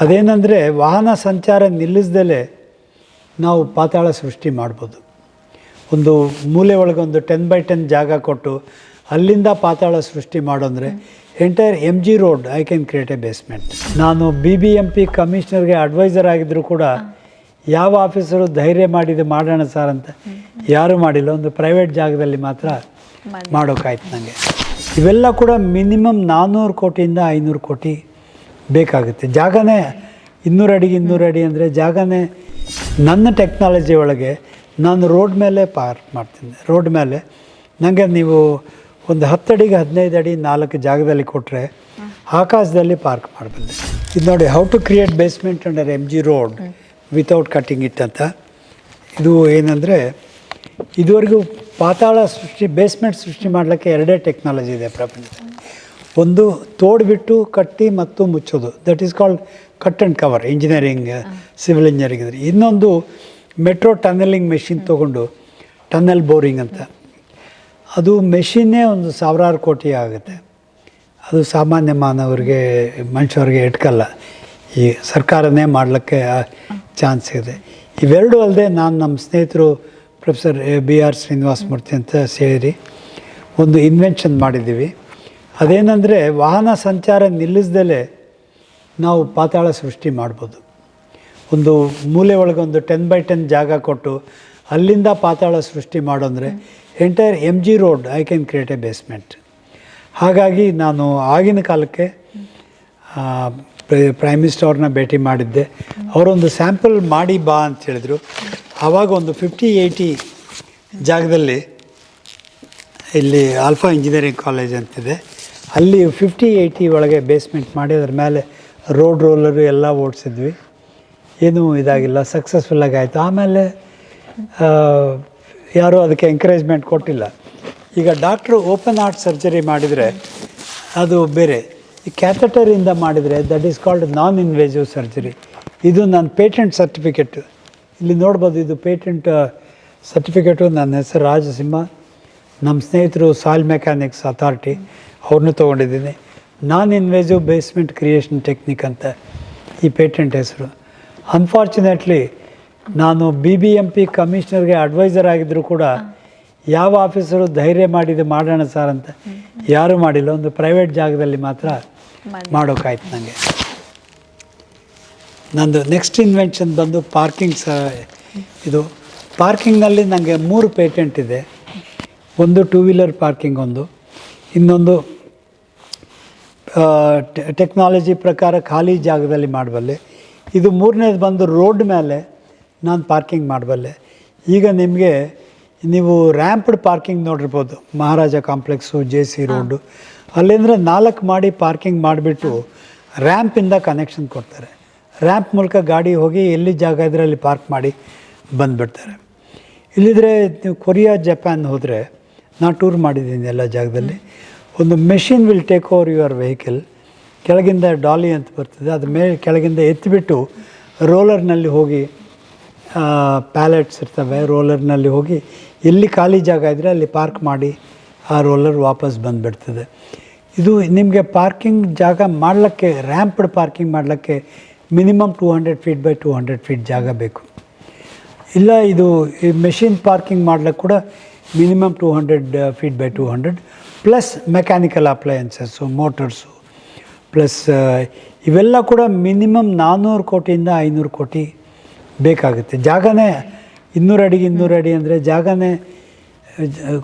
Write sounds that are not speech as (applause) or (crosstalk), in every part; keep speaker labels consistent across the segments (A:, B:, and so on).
A: ಅದೇನೆಂದರೆ ವಾಹನ ಸಂಚಾರ ನಿಲ್ಲಿಸ್ದಲೇ ನಾವು ಪಾತಾಳ ಸೃಷ್ಟಿ ಮಾಡ್ಬೋದು. ಒಂದು ಮೂಲೆ ಒಳಗೆ ಒಂದು ಟೆನ್ ಬೈ ಟೆನ್ ಜಾಗ ಕೊಟ್ಟು ಅಲ್ಲಿಂದ ಪಾತಾಳ ಸೃಷ್ಟಿ ಮಾಡೋಂದರೆ entire M G road I can create a basement ನಾನು ಬಿ ಬಿ ಎಂ ಪಿ ಕಮಿಷನರ್ಗೆ ಅಡ್ವೈಸರ್ ಆಗಿದ್ದರೂ ಕೂಡ ಯಾವ ಆಫೀಸರು ಧೈರ್ಯ ಮಾಡಿದ್ದು ಮಾಡೋಣ ಸರ್ ಅಂತ ಯಾರೂ ಮಾಡಿಲ್ಲ. ಒಂದು ಪ್ರೈವೇಟ್ ಜಾಗದಲ್ಲಿ ಮಾತ್ರ ಮಾಡೋಕ್ಕಾಯ್ತು ನನಗೆ ಇವೆಲ್ಲ ಕೂಡ ಮಿನಿಮಮ್ ನಾನ್ನೂರು ಕೋಟಿಯಿಂದ ಐನೂರು ಕೋಟಿ ಬೇಕಾಗುತ್ತೆ. ಜಾಗನೇ ಇನ್ನೂರು ಅಡಿಗೆ ಇನ್ನೂರು ಅಡಿ ಅಂದರೆ ಜಾಗನೇ ನನ್ನ ಟೆಕ್ನಾಲಜಿ ಒಳಗೆ ನಾನು ರೋಡ್ ಮೇಲೆ ಪಾರ್ಕ್ ಮಾಡ್ತೀನಿ. ರೋಡ್ ಮೇಲೆ. ನನಗೆ ನೀವು ಒಂದು ಹತ್ತು ಅಡಿಗೆ ಹದಿನೈದು ಅಡಿ, ನಾಲ್ಕು ಜಾಗದಲ್ಲಿ ಕೊಟ್ಟರೆ ಆಕಾಶದಲ್ಲಿ ಪಾರ್ಕ್ ಮಾಡಬಲ್ಲೆ. ಇದು ನೋಡಿ how to create basement under M G road without cutting it ಅಂತ. ಇದು ಏನಂದರೆ, ಇದುವರೆಗೂ ಪಾತಾಳ ಸೃಷ್ಟಿ ಬೇಸ್ಮೆಂಟ್ ಸೃಷ್ಟಿ ಮಾಡಲಿಕ್ಕೆ ಎರಡೇ ಟೆಕ್ನಾಲಜಿ ಇದೆ ಪ್ರಪಂಚದಲ್ಲಿ. ಒಂದು ತೋಡ್ಬಿಟ್ಟು ಕಟ್ಟಿ ಮತ್ತು ಮುಚ್ಚೋದು. That is called cut and cover engineering civil engineering ಇದ್ರೆ. ಇನ್ನೊಂದು ಮೆಟ್ರೋ ಟನ್ನೆಲಿಂಗ್ ಮೆಷಿನ್ ತೊಗೊಂಡು ಟನ್ನೆಲ್ ಬೋರಿಂಗ್ ಅಂತ. ಅದು ಮೆಷಿನ್ನೇ ಒಂದು ಸಾವಿರಾರು ಕೋಟಿ ಆಗುತ್ತೆ. ಅದು ಸಾಮಾನ್ಯ ಮಾನವರಿಗೆ ಮನುಷ್ಯರಿಗೆ ಇಟ್ಕಲ್ಲ. ಈ ಸರ್ಕಾರನೇ ಮಾಡಲಿಕ್ಕೆ ಚಾನ್ಸ್ ಇದೆ. ಇವೆರಡೂ ಅಲ್ಲದೆ ನಾನು ನಮ್ಮ ಸ್ನೇಹಿತರು professor B R Srinivasa Murthy ಅಂತ ಸೇರಿ ಒಂದು ಇನ್ವೆನ್ಷನ್ ಮಾಡಿದ್ದೀವಿ. ಅದೇನೆಂದರೆ ವಾಹನ ಸಂಚಾರ ನಿಲ್ಲಿಸ್ದಲೇ ನಾವು ಪಾತಾಳ ಸೃಷ್ಟಿ ಮಾಡ್ಬೋದು. ಒಂದು ಮೂಲೆ ಒಳಗೆ ಒಂದು ಟೆನ್ ಬೈ ಟೆನ್ ಜಾಗ ಕೊಟ್ಟು ಅಲ್ಲಿಂದ ಪಾತಾಳ ಸೃಷ್ಟಿ ಮಾಡೋಂದರೆ entire M G road I can create a basement ಹಾಗಾಗಿ ನಾನು ಆಗಿನ ಕಾಲಕ್ಕೆ ಪ್ರೈಮ್ ಮಿನಿಸ್ಟರ್ ಅವ್ರನ್ನ ಭೇಟಿ ಮಾಡಿದ್ದೆ. ಅವರೊಂದು ಸ್ಯಾಂಪಲ್ ಮಾಡಿ ಬಾ ಅಂತ ಹೇಳಿದರು. ಆವಾಗ ಒಂದು ಫಿಫ್ಟಿ ಏಯ್ಟಿ ಜಾಗದಲ್ಲಿ ಇಲ್ಲಿ ಆಲ್ಫಾ ಇಂಜಿನಿಯರಿಂಗ್ ಕಾಲೇಜ್ ಅಂತಿದೆ. ಅಲ್ಲಿ ಫಿಫ್ಟಿ ಏಯ್ಟಿ ಒಳಗೆ ಬೇಸ್ಮೆಂಟ್ ಮಾಡಿ, ಅದ್ರ ಮೇಲೆ ರೋಡ್ ರೋಲರು ಎಲ್ಲ ಓಡಿಸಿದ್ವಿ. ಏನೂ ಇದಾಗಿಲ್ಲ ಸಕ್ಸಸ್ಫುಲ್ಲಾಗಿ ಆಯಿತು. ಆಮೇಲೆ ಯಾರೂ ಅದಕ್ಕೆ ಎಂಕರೇಜ್ಮೆಂಟ್ ಕೊಟ್ಟಿಲ್ಲ. ಈಗ ಡಾಕ್ಟ್ರು ಓಪನ್ ಹಾರ್ಟ್ ಸರ್ಜರಿ ಮಾಡಿದರೆ ಅದು ಬೇರೆ. ಈ ಕ್ಯಾಥೆಟರಿಂದ ಮಾಡಿದರೆ that is called non invasive surgery ಇದು ನನ್ನ ಪೇಟೆಂಟ್ ಸರ್ಟಿಫಿಕೇಟ್ ಇಲ್ಲಿ ನೋಡ್ಬೋದು, ಇದು ಪೇಟೆಂಟ್ ಸರ್ಟಿಫಿಕೇಟು ನನ್ನ ಹೆಸರು ರಾಜಸಿಂಹ. ನಮ್ಮ ಸ್ನೇಹಿತರು ಸಾಯಿಲ್ ಮೆಕ್ಯಾನಿಕ್ಸ್ ಅಥಾರಿಟಿ. ಅವ್ರನ್ನೂ ತೊಗೊಂಡಿದ್ದೀನಿ. Non invasive basement creation technique ಅಂತ ಈ ಪೇಟೆಂಟ್ ಹೆಸರು. ಅನ್ಫಾರ್ಚುನೇಟ್ಲಿ ನಾನು ಬಿ ಬಿ ಎಂ ಪಿ ಕಮಿಷನರ್ಗೆ ಅಡ್ವೈಸರ್ ಆಗಿದ್ದರೂ ಕೂಡ ಯಾವ ಆಫೀಸರು ಧೈರ್ಯ ಮಾಡಿದ್ದು ಮಾಡೋಣ ಸರ್ ಅಂತ ಯಾರೂ ಮಾಡಿಲ್ಲ. ಒಂದು ಪ್ರೈವೇಟ್ ಜಾಗದಲ್ಲಿ ಮಾತ್ರ ಮಾಡೋಕ್ಕಾಯ್ತು ನನಗೆ ನಂದು ನೆಕ್ಸ್ಟ್ ಇನ್ವೆನ್ಷನ್ ಬಂದು ಪಾರ್ಕಿಂಗ್ ಸ ಇದು. ಪಾರ್ಕಿಂಗ್ನಲ್ಲಿ ನನಗೆ ಮೂರು ಪೇಟೆಂಟ್ ಇದೆ. ಒಂದು ಟೂ ವೀಲರ್ ಪಾರ್ಕಿಂಗ್ ಒಂದು. ಇನ್ನೊಂದು ಟೆಕ್ನಾಲಜಿ ಪ್ರಕಾರ ಖಾಲಿ ಜಾಗದಲ್ಲಿ ಮಾಡಬಲ್ಲೆ. ಇದು ಮೂರನೇದು ಬಂದು ರೋಡ್ ಮೇಲೆ ನಾನು ಪಾರ್ಕಿಂಗ್ ಮಾಡಬಲ್ಲೆ. ಈಗ ನಿಮಗೆ ನೀವು ರ್ಯಾಂಪ್ಡ್ ಪಾರ್ಕಿಂಗ್ ನೋಡಿರ್ಬೋದು. Maharaja complex J C road. ಅಲ್ಲಿಂದ್ರೆ ನಾಲ್ಕು ಮಾಡಿ ಪಾರ್ಕಿಂಗ್ ಮಾಡಿಬಿಟ್ಟು ರ್ಯಾಂಪಿಂದ ಕನೆಕ್ಷನ್ ಕೊಡ್ತಾರೆ. ರ್ಯಾಂಪ್ ಮೂಲಕ ಗಾಡಿ ಹೋಗಿ ಎಲ್ಲಿ ಜಾಗ ಇದ್ರೆ ಅಲ್ಲಿ ಪಾರ್ಕ್ ಮಾಡಿ ಬಂದುಬಿಡ್ತಾರೆ. ಇಲ್ಲಿದ್ರೆ ನೀವು ಕೊರಿಯಾ ಜಪಾನ್ ಹೋದರೆ ನಾನು ಟೂರ್ ಮಾಡಿದ್ದೀನಿ ಎಲ್ಲ ಜಾಗದಲ್ಲಿ. ಒಂದು machine will take over your vehicle ಕೆಳಗಿಂದ ಡಾಲಿ ಅಂತ ಬರ್ತದೆ. ಅದು ಮೇಲೆ ಕೆಳಗಿಂದ ಎತ್ತಿಬಿಟ್ಟು ರೋಲರ್ನಲ್ಲಿ ಹೋಗಿ ಪ್ಯಾಲೆಟ್ಸ್ ಇರ್ತವೆ. ರೋಲರ್ನಲ್ಲಿ ಹೋಗಿ ಎಲ್ಲಿ ಖಾಲಿ ಜಾಗ ಇದ್ದರೆ ಅಲ್ಲಿ ಪಾರ್ಕ್ ಮಾಡಿ ಆ ರೋಲರ್ ವಾಪಸ್ ಬಂದುಬಿಡ್ತದೆ. ಇದು ನಿಮಗೆ ಪಾರ್ಕಿಂಗ್ ಜಾಗ ಮಾಡಲಿಕ್ಕೆ ರ್ಯಾಂಪ್ಡ್ ಪಾರ್ಕಿಂಗ್ ಮಾಡಲಿಕ್ಕೆ minimum two hundred feet by two hundred feet ಜಾಗ ಬೇಕು. ಇಲ್ಲ ಇದು ಈ ಮೆಷಿನ್ ಪಾರ್ಕಿಂಗ್ ಮಾಡ್ಲಿಕ್ಕೆ ಕೂಡ minimum two hundred feet by two hundred plus mechanical appliances motors plus ಇವೆಲ್ಲ ಕೂಡ ಮಿನಿಮಮ್ ನಾನ್ನೂರು ಕೋಟಿಯಿಂದ ಐನೂರು ಕೋಟಿ ಬೇಕಾಗುತ್ತೆ. ಜಾಗನೇ ಇನ್ನೂರು ಅಡಿಗೆ ಇನ್ನೂರು ಅಡಿ ಅಂದರೆ ಜಾಗನೇ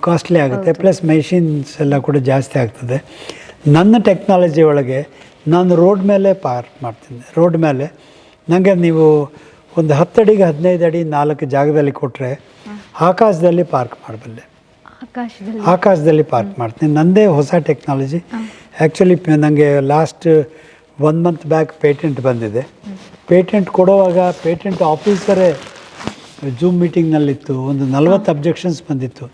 A: ಕಾಸ್ಟ್ಲಿ ಆಗುತ್ತೆ. ಪ್ಲಸ್ ಮೆಷಿನ್ಸ್ ಎಲ್ಲ ಕೂಡ ಜಾಸ್ತಿ ಆಗ್ತದೆ. ನನ್ನ ಟೆಕ್ನಾಲಜಿ ಒಳಗೆ ನಾನು ರೋಡ್ ಮೇಲೆ ಪಾರ್ಕ್ ಮಾಡ್ತೀನಿ ರೋಡ್ ಮೇಲೆ ನನಗೆ ನೀವು ಒಂದು ಹತ್ತು ಅಡಿಗೆ ಹದಿನೈದು ಅಡಿ ನಾಲ್ಕು ಜಾಗದಲ್ಲಿ ಕೊಟ್ಟರೆ ಆಕಾಶದಲ್ಲಿ ಪಾರ್ಕ್ ಮಾಡಬಲ್ಲೆ
B: ಆಕಾಶದಲ್ಲಿ?
A: ಆಕಾಶದಲ್ಲಿ ಪಾರ್ಕ್ ಮಾಡ್ತೀನಿ. ನನ್ನದೇ ಹೊಸ ಟೆಕ್ನಾಲಜಿ. ಆ್ಯಕ್ಚುಲಿ ನನಗೆ last one month back patent ಬಂದಿದೆ. ಪೇಟೆಂಟ್ ಕೊಡುವಾಗ ಪೇಟೆಂಟ್ ಆಫೀಸರೇ ಜೂಮ್ ಮೀಟಿಂಗ್ನಲ್ಲಿತ್ತು ಒಂದು ನಲ್ವತ್ತು ಅಬ್ಜೆಕ್ಷನ್ಸ್ ಬಂದಿತ್ತು.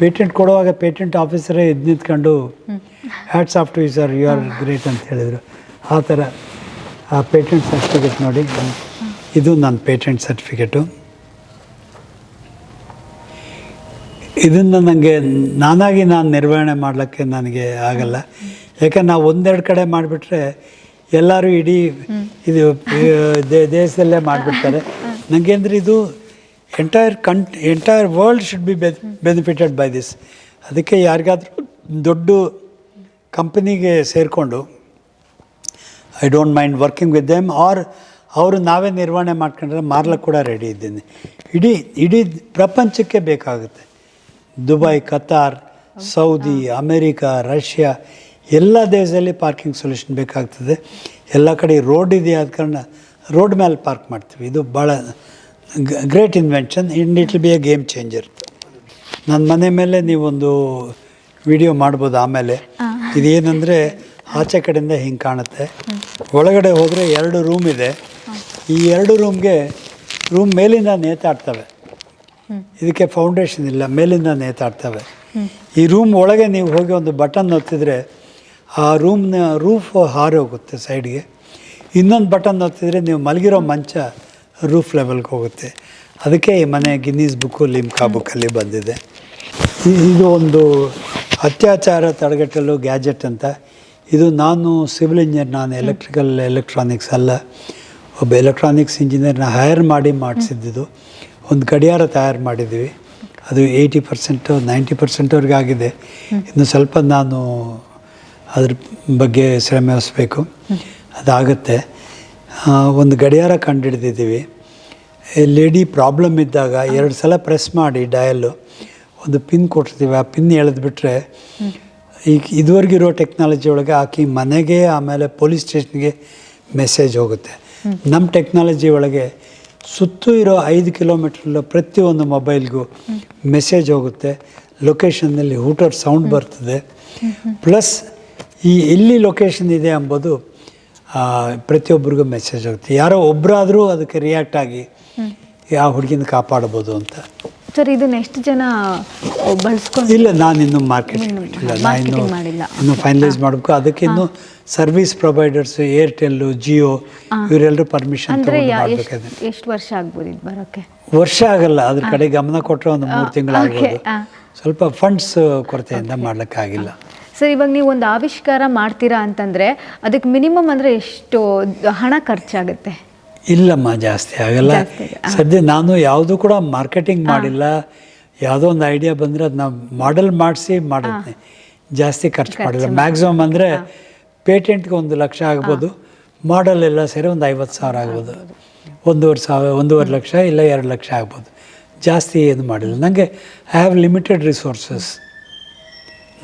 A: ಪೇಟೆಂಟ್ ಕೊಡುವಾಗ ಪೇಟೆಂಟ್ ಆಫೀಸರೇ ಎದ್ದು ನಿಂತ್ಕೊಂಡು hats off to sir you are great ಅಂತ ಹೇಳಿದರು. ಆ ಥರ ಆ ಪೇಟೆಂಟ್ ಸರ್ಟಿಫಿಕೇಟ್ ನೋಡಿ. ಇದು ನನ್ನ ಪೇಟೆಂಟ್ ಸರ್ಟಿಫಿಕೇಟು ಇದನ್ನು ನನಗೆ ನಾನಾಗಿ ನಾನು ನಿರ್ವಹಣೆ ಮಾಡಲಿಕ್ಕೆ ನನಗೆ ಆಗಲ್ಲ. ಯಾಕಂದ್ರೆ ನಾವು ಒಂದೆರಡು ಕಡೆ ಮಾಡಿಬಿಟ್ರೆ ಎಲ್ಲರೂ ಇಡೀ ಇದು ದೇಶದಲ್ಲೇ ಮಾಡಿಬಿಡ್ತಾರೆ. ನನಗೆ ಅಂದರೆ ಇದು entire ಕಂಟ್ entire world should be benefited by this ಅದಕ್ಕೆ ಯಾರಿಗಾದ್ರೂ ದೊಡ್ಡ ಕಂಪನಿಗೆ ಸೇರಿಕೊಂಡು I don't mind working with them or ಅವರು ನಾವೇ ನಿರ್ವಹಣೆ ಮಾಡ್ಕೊಂಡ್ರೆ ಮಾರ್ಲಕ್ಕೆ ಕೂಡ ರೆಡಿ ಇದ್ದೀನಿ. ಇಡೀ ಇಡೀ ಪ್ರಪಂಚಕ್ಕೆ ಬೇಕಾಗುತ್ತೆ. Dubai Qatar Saudi America Russia ಎಲ್ಲ ದೇಶದಲ್ಲಿ ಪಾರ್ಕಿಂಗ್ ಸೊಲ್ಯೂಷನ್ ಬೇಕಾಗ್ತದೆ. ಎಲ್ಲ ಕಡೆ ರೋಡ್ ಇದೆ ಆದ ಕಾರಣ ರೋಡ್ ಮೇಲೆ ಪಾರ್ಕ್ ಮಾಡ್ತೀವಿ. ಇದು ಭಾಳ great invention and it will be a game changer ನನ್ನ ಮನೆ ಮೇಲೆ ನೀವೊಂದು ವಿಡಿಯೋ ಮಾಡ್ಬೋದು ಆಮೇಲೆ. ಇದೇನೆಂದರೆ ಆಚೆ ಕಡೆಯಿಂದ ಹಿಂಗೆ ಕಾಣುತ್ತೆ. ಒಳಗಡೆ ಹೋದರೆ ಎರಡು ರೂಮ್ ಇದೆ. ಈ ಎರಡು ರೂಮ್ಗೆ ರೂಮ್ ಮೇಲಿಂದ ನೇತಾಡ್ತವೆ. ಇದಕ್ಕೆ ಫೌಂಡೇಶನ್ ಇಲ್ಲ ಮೇಲಿಂದ ನೇತಾಡ್ತವೆ. ಈ ರೂಮ್ ಒಳಗೆ ನೀವು ಹೋಗಿ ಒಂದು ಬಟನ್ ಒತ್ತಿದ್ರೆ ಆ ರೂಮ್ನ ರೂಫ್ ಹಾರಿ ಹೋಗುತ್ತೆ ಸೈಡ್ಗೆ ಇನ್ನೊಂದು ಬಟನ್ ಒತ್ತಿದ್ರೆ ನೀವು ಮಲಗಿರೋ ಮಂಚ ರೂಫ್ ಲೆವೆಲ್ಗೆ ಹೋಗುತ್ತೆ. ಅದಕ್ಕೆ ಈ ಮನೆ ಗಿನ್ನೀಸ್ ಬುಕ್ಕು ಲಿಮ್ಕಾ ಬುಕ್ಕಲ್ಲಿ ಬಂದಿದೆ. ಇದು ಒಂದು ಅತ್ಯಾಚಾರ ತಡೆಗಟ್ಟಲು ಗ್ಯಾಜೆಟ್ ಅಂತ. ಇದು ನಾನು ಸಿವಿಲ್ ಇಂಜಿನಿಯರ್ ನಾನು ಎಲೆಕ್ಟ್ರಿಕಲ್ ಎಲೆಕ್ಟ್ರಾನಿಕ್ಸ್ ಅಲ್ಲ. ಒಬ್ಬ ಎಲೆಕ್ಟ್ರಾನಿಕ್ಸ್ ಇಂಜಿನಿಯರ್ನ ಹೈರ್ ಮಾಡಿ ಮಾಡಿಸಿದ್ದು ಒಂದು ಗಡಿಯಾರ ತಯಾರು ಮಾಡಿದ್ದೀವಿ ಅದು ಏಯ್ಟಿ ಪರ್ಸೆಂಟು ನೈಂಟಿ ಪರ್ಸೆಂಟ್ವರೆಗೆ ಆಗಿದೆ. ಇನ್ನು ಸ್ವಲ್ಪ ನಾನು ಅದ್ರ ಬಗ್ಗೆ ಶ್ರಮೆ ವಹಿಸ್ಬೇಕು. ಅದಾಗುತ್ತೆ. ಒಂದು ಗಡಿಯಾರ ಕಂಡುಹಿಡಿದಿದ್ದೀವಿ ಲೇಡಿ ಪ್ರಾಬ್ಲಮ್ ಇದ್ದಾಗ ಎರಡು ಸಲ ಪ್ರೆಸ್ ಮಾಡಿ ಡಯಲ್ಲು ಒಂದು ಪಿನ್ ಕೊಟ್ಟಿರ್ತೀವಿ. ಆ ಪಿನ್ ಎಳೆದ್ಬಿಟ್ರೆ ಈಗ ಇದುವರೆಗಿರೋ ಟೆಕ್ನಾಲಜಿ ಒಳಗೆ ಆಕಿ ಮನೆಗೆ ಆಮೇಲೆ ಪೊಲೀಸ್ ಸ್ಟೇಷನ್ಗೆ ಮೆಸೇಜ್ ಹೋಗುತ್ತೆ. ನಮ್ಮ ಟೆಕ್ನಾಲಜಿ ಒಳಗೆ ಸುತ್ತು ಇರೋ ಐದು ಕಿಲೋಮೀಟ್ರ್ ಪ್ರತಿಯೊಂದು ಮೊಬೈಲ್ಗೂ ಮೆಸೇಜ್ ಹೋಗುತ್ತೆ. ಲೊಕೇಶನ್ನಲ್ಲಿ ಹೂಟರ್ ಸೌಂಡ್ ಬರ್ತದೆ. ಪ್ಲಸ್ ಈ ಎಲ್ಲಿ ಲೊಕೇಶನ್ ಇದೆ ಎಂಬುದು ಪ್ರತಿಯೊಬ್ಬರಿಗೂ ಮೆಸೇಜ್ ಆಗುತ್ತೆ ಯಾರೋ ಒಬ್ಬರಾದರೂ ಅದಕ್ಕೆ ರಿಯಾಕ್ಟ್ ಆಗಿ ಆ ಹುಡುಗಿನ ಕಾಪಾಡ್ಬೋದು ಅಂತ.
B: ಸರ್ ಇದನ್ನ ಎಷ್ಟು ಜನ ಬಳಸ್ಕೊಂಡು
A: ಇಲ್ಲ ನಾನು ಇನ್ನು ಮಾರ್ಕೆಟ್
B: ಇನ್ನು
A: ಮಾಡಿಲ್ಲ. ಇನ್ನು ಫೈನಲೈಸ್ ಮಾಡಬೇಕು. ಅದಕ್ಕೆ ಇನ್ನು ಸರ್ವಿಸ್ ಪ್ರೊವೈಡರ್ಸ್ ಏರ್ಟೆಲ್ ಜಿಯೋ ಇವರೆಲ್ಲರೂ ಪರ್ಮಿಷನ್
B: ಎಷ್ಟ್- ವರ್ಷ ಆಗ್ಬೋದು ಇದು ಬರೋಕ್ಕೆ?
A: ವರ್ಷ ಆಗಲ್ಲ ಅದ್ರ ಕಡೆ ಗಮನ ಕೊಟ್ಟರೆ ಒಂದು ಮೂರು ತಿಂಗಳಾಗ್ಬೋದು
B: ಆಗಬಹುದು
A: ಸ್ವಲ್ಪ ಫಂಡ್ಸ್ ಕೊರತೆಯಿಂದ ಮಾಡ್ಲಿಕ್ಕಾಗಿಲ್ಲ.
B: ಸರ್ ಇವಾಗ ನೀವು ಒಂದು ಆವಿಷ್ಕಾರ ಮಾಡ್ತೀರಾ ಅಂತಂದ್ರೆ ಅದಕ್ಕೆ ಮಿನಿಮಮ್ ಅಂದ್ರೆ ಎಷ್ಟು ಹಣ ಖರ್ಚಾಗುತ್ತೆ?
A: ಇಲ್ಲಮ್ಮ ಜಾಸ್ತಿ ಆಗಲ್ಲ. ಸದ್ಯ ನಾನು ಯಾವುದು ಕೂಡ ಮಾರ್ಕೆಟಿಂಗ್ ಮಾಡಿಲ್ಲ. ಯಾವುದೋ ಒಂದು ಐಡಿಯಾ ಬಂದರೆ ಅದನ್ನ ಮಾಡೆಲ್ ಮಾಡಿಸಿ ಮಾಡುತ್ತೆ ಜಾಸ್ತಿ ಖರ್ಚು ಮಾಡಿಲ್ಲ. ಮ್ಯಾಕ್ಸಿಮಮ್ ಅಂದರೆ ಪೇಟೆಂಟ್ಗೆ ಒಂದು ಲಕ್ಷ ಆಗ್ಬೋದು. ಮಾಡಲ್ ಎಲ್ಲ ಸೇರಿ ಒಂದು ಐವತ್ತು ಸಾವಿರ ಆಗ್ಬೋದು. ಒಂದೂವರೆ ಸಾವಿರ ಒಂದೂವರೆ ಲಕ್ಷ ಇಲ್ಲ ಎರಡು ಲಕ್ಷ ಆಗ್ಬೋದು. ಜಾಸ್ತಿ ಏನು ಮಾಡಿಲ್ಲ. ನನಗೆ ಐ ಹ್ಯಾವ್ ಲಿಮಿಟೆಡ್ ರಿಸೋರ್ಸಸ್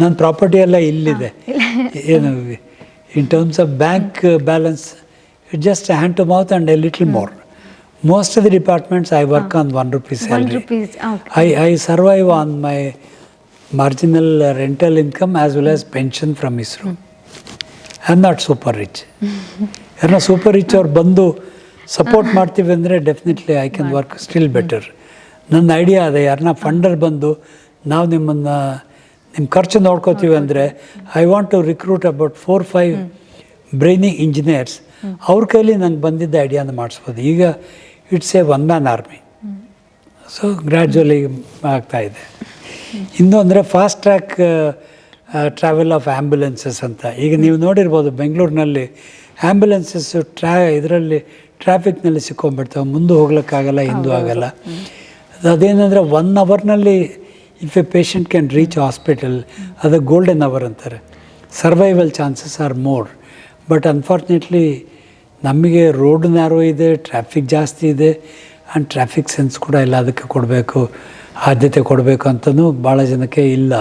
A: ನನ್ನ ಪ್ರಾಪರ್ಟಿ ಎಲ್ಲ ಇಲ್ಲಿದೆ. ಏನು in terms of bank balance it just hand to mouth and a little more most of the departments I work on one rupees
B: one
A: salary
B: rupees
A: I, I survive on my marginal uh, rental income as well as pension from ISRO. I'm not super rich. ಯಾರನ್ನ super rich ಅವ್ರು ಬಂದು support ಮಾಡ್ತೀವಿ ಅಂದರೆ definitely I can work still better ನನ್ನ idea ಅದೇ ಯಾರನ್ನ funder ಬಂದು ನಾವು ನಿಮ್ಮನ್ನು ನಿಮ್ಮ ಖರ್ಚು ನೋಡ್ಕೋತೀವಿ ಅಂದರೆ I want to recruit about four five brainy engineers ಅವ್ರ ಕೈಲಿ ನಂಗೆ ಬಂದಿದ್ದ ಐಡಿಯಾನ ಮಾಡಿಸ್ಬೋದು. ಈಗ it's a one man army so gradually ಆಗ್ತಾ ಇದೆ. ಇನ್ನು ಅಂದರೆ fast track travel of ambulances ಅಂತ. ಈಗ ನೀವು ನೋಡಿರ್ಬೋದು ಬೆಂಗಳೂರಿನಲ್ಲಿ ಆ್ಯಂಬುಲೆನ್ಸಸ್ ಟ್ರಾ ಇದರಲ್ಲಿ ಟ್ರಾಫಿಕ್ನಲ್ಲಿ ಸಿಕ್ಕೊಂಡ್ಬಿಡ್ತಾವೆ. ಮುಂದೆ ಹೋಗ್ಲಿಕ್ಕಾಗಲ್ಲ ಹಿಂದೂ ಆಗಲ್ಲ ಅದೇನಂದರೆ one ಅವರ್ನಲ್ಲಿ if a patient can reach hospital ಅದು ಗೋಲ್ಡನ್ ಅವರ್ ಅಂತಾರೆ. Survival chances are more but unfortunately ನಮಗೆ ರೋಡ್ ನ್ಯಾರೋ ಇದೆ ಟ್ರಾಫಿಕ್ ಜಾಸ್ತಿ ಇದೆ ಆ್ಯಂಡ್ ಟ್ರಾಫಿಕ್ ಸೆನ್ಸ್ ಕೂಡ ಇಲ್ಲ ಅದಕ್ಕೆ ಕೊಡಬೇಕು, ಆದ್ಯತೆ ಕೊಡಬೇಕು ಅಂತಲೂ ಭಾಳ ಜನಕ್ಕೆ ಇಲ್ಲ.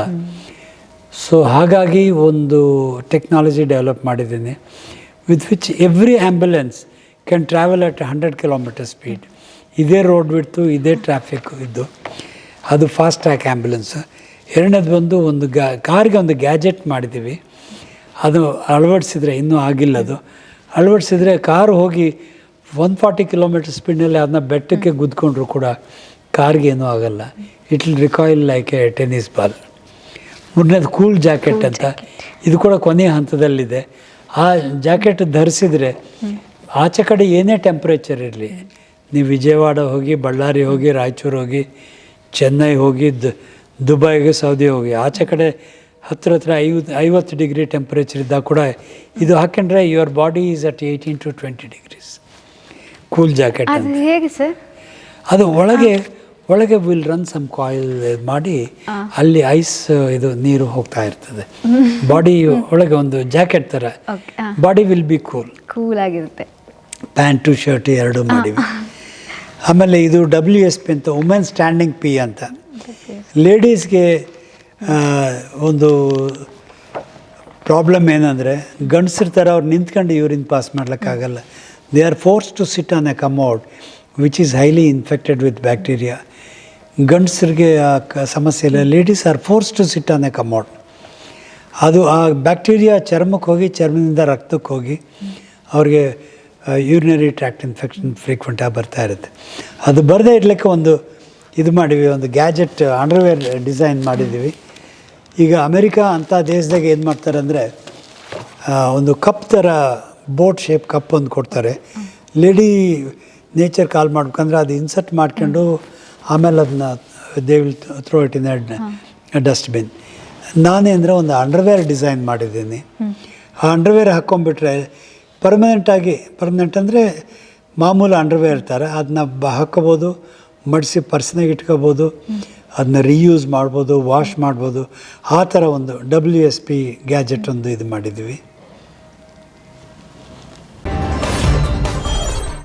A: ಸೊ ಹಾಗಾಗಿ ಒಂದು ಟೆಕ್ನಾಲಜಿ ಡೆವಲಪ್ ಮಾಡಿದ್ದೀನಿ with which every ambulance can travel at hundred kilometer speed ಇದೇ ರೋಡ್ ಬಿಡ್ತು ಇದೇ ಟ್ರಾಫಿಕ್ಕು ಇದ್ದು ಅದು ಫಾಸ್ಟ್ ಟ್ರ್ಯಾಕ್ ಆ್ಯಂಬುಲೆನ್ಸ್ ಎರಡನೇದು ಬಂದು ಒಂದು ಗಾ ಕಾರ್ಗೆ ಒಂದು ಗ್ಯಾಜೆಟ್ ಮಾಡಿದ್ದೀವಿ. ಅದು ಅಳವಡಿಸಿದ್ರೆ ಇನ್ನೂ ಆಗಿಲ್ಲ ಅದು. ಅಳವಡಿಸಿದ್ರೆ ಕಾರು ಹೋಗಿ ಒನ್ ಫಾರ್ಟಿ ಕಿಲೋಮೀಟರ್ ಸ್ಪೀಡ್ನಲ್ಲಿ ಅದನ್ನ ಬೆಟ್ಟಕ್ಕೆ ಗುದ್ಕೊಂಡ್ರು ಕೂಡ ಕಾರ್ಗೆ ಏನೂ ಆಗಲ್ಲ. It will recoil like a tennis ball ಮೂರನೇದು ಕೂಲ್ ಜಾಕೆಟ್ ಅಂತ. ಇದು ಕೂಡ ಕೊನೆಯ ಹಂತದಲ್ಲಿದೆ. ಆ ಜಾಕೆಟ್ ಧರಿಸಿದರೆ ಆಚೆ ಕಡೆ ಏನೇ ಟೆಂಪ್ರೇಚರ್ ಇರಲಿ ನೀವು ವಿಜಯವಾಡ ಹೋಗಿ ಬಳ್ಳಾರಿ ಹೋಗಿ ರಾಯಚೂರು ಹೋಗಿ ಚೆನ್ನೈ ಹೋಗಿ ದು ದುಬೈಗೆ ಸೌದಿ ಹೋಗಿ ಆಚೆ ಕಡೆ ಹತ್ರ ಹತ್ರ ಐವತ್ತು ಐವತ್ತು ಡಿಗ್ರಿ ಟೆಂಪ್ರೇಚರ್ ಇದ್ದಾಗ ಕೂಡ ಇದು ಹಾಕೊಂಡ್ರೆ your body is at eighteen to twenty degrees cool jacket
B: ಅದು ಹೇಗೆ ಸರ್
A: ಅದು ಒಳಗೆ ಒಳಗೆ ವಿಲ್ ರನ್ ಸಮ್ ಕಾಯಿಲ್ ಮಾಡಿ ಅಲ್ಲಿ ಐಸ್ ಇದು ನೀರು ಹೋಗ್ತಾ ಇರ್ತದೆ. (laughs) ಬಾಡಿ ಒಳಗೆ ಒಂದು ಜಾಕೆಟ್ ಥರ body will be cool
B: cool ಆಗಿರುತ್ತೆ.
A: ಪ್ಯಾಂಟು ಶರ್ಟ್ ಎರಡು ಮಾಡಿ ಆಮೇಲೆ ಇದು ಡಬ್ಲ್ಯೂ ಎಸ್ ಪಿ ಅಂತ ವುಮೆನ್ ಸ್ಟ್ಯಾಂಡಿಂಗ್ ಪಿ ಅಂತ. ಲೇಡೀಸ್ಗೆ ಒಂದು ಪ್ರಾಬ್ಲಮ್ ಏನಂದರೆ ಗಂಡಸಿರ್ತಾರೆ ಅವ್ರು ನಿಂತ್ಕೊಂಡು ಇವ್ರಿಂದ pass ಮಾಡ್ಲಿಕ್ಕಾಗಲ್ಲ they are force to sit on a commode which is highly infected with bacteria ಗಂಡಸರಿಗೆ ಆ ಕ- ಸಮಸ್ಯೆ ಇಲ್ಲ. Ladies are force to sit on a commode ಅದು ಆ ಬ್ಯಾಕ್ಟೀರಿಯಾ ಚರ್ಮಕ್ಕೆ ಹೋಗಿ, ಚರ್ಮದಿಂದ ರಕ್ತಕ್ಕೆ ಹೋಗಿ, ಅವ್ರಿಗೆ ಯೂರಿನರಿ ಟ್ರ್ಯಾಕ್ಟ್ ಇನ್ಫೆಕ್ಷನ್ ಫ್ರೀಕ್ವೆಂಟಾಗಿ ಬರ್ತಾ ಇರುತ್ತೆ. ಅದು ಬರದೇ ಇರಲಿಕ್ಕೆ ಒಂದು ಇದು ಮಾಡಿವಿ ಒಂದು ಗ್ಯಾಜೆಟ್ ಅಂಡರ್ವೇರ್ ಡಿಸೈನ್ ಮಾಡಿದ್ದೀವಿ ಈಗ ಅಮೆರಿಕಾ ಅಂಥ ದೇಶದಾಗ ಏನು ಮಾಡ್ತಾರೆ ಅಂದರೆ ಒಂದು ಕಪ್ ಥರ ಬೋಟ್ ಶೇಪ್ ಕಪ್ ಒಂದು ಕೊಡ್ತಾರೆ. ಲೇಡಿ ನೇಚರ್ ಕಾಲ್ ಮಾಡ್ಬೇಕಂದ್ರೆ ಅದು ಇನ್ಸರ್ಟ್ ಮಾಡ್ಕೊಂಡು ಆಮೇಲೆ ಅದನ್ನ they will throw it in dustbin. ನಾನೇ ಅಂದರೆ ಒಂದು ಅಂಡರ್ವೇರ್ ಡಿಸೈನ್ ಮಾಡಿದ್ದೀನಿ. ಆ ಅಂಡರ್ವೇರ್ ಹಾಕ್ಕೊಂಬಿಟ್ರೆ ಪರ್ಮನೆಂಟಾಗಿ ಪರ್ಮನೆಂಟ್ ಅಂದರೆ ಮಾಮೂಲು ಅಂಡರ್ವೇರ್ ಇರ್ತಾರೆ ಅದನ್ನ ಬ ಹಾಕ್ಕೋಬೋದು, ಮಡಿಸಿ ಪರ್ಸ್ನಾಗ ಇಟ್ಕೋಬೋದು. ಅದನ್ನ ರೀಯೂಸ್ ಮಾಡ್ಬೋದು ವಾಶ್ ಮಾಡ್ಬೋದು. ಆ ಥರ ಒಂದು ಡಬ್ಲ್ಯೂ ಎಸ್ ಪಿ ಗ್ಯಾಜೆಟ್ ಒಂದು ಇದು ಮಾಡಿದ್ವಿ.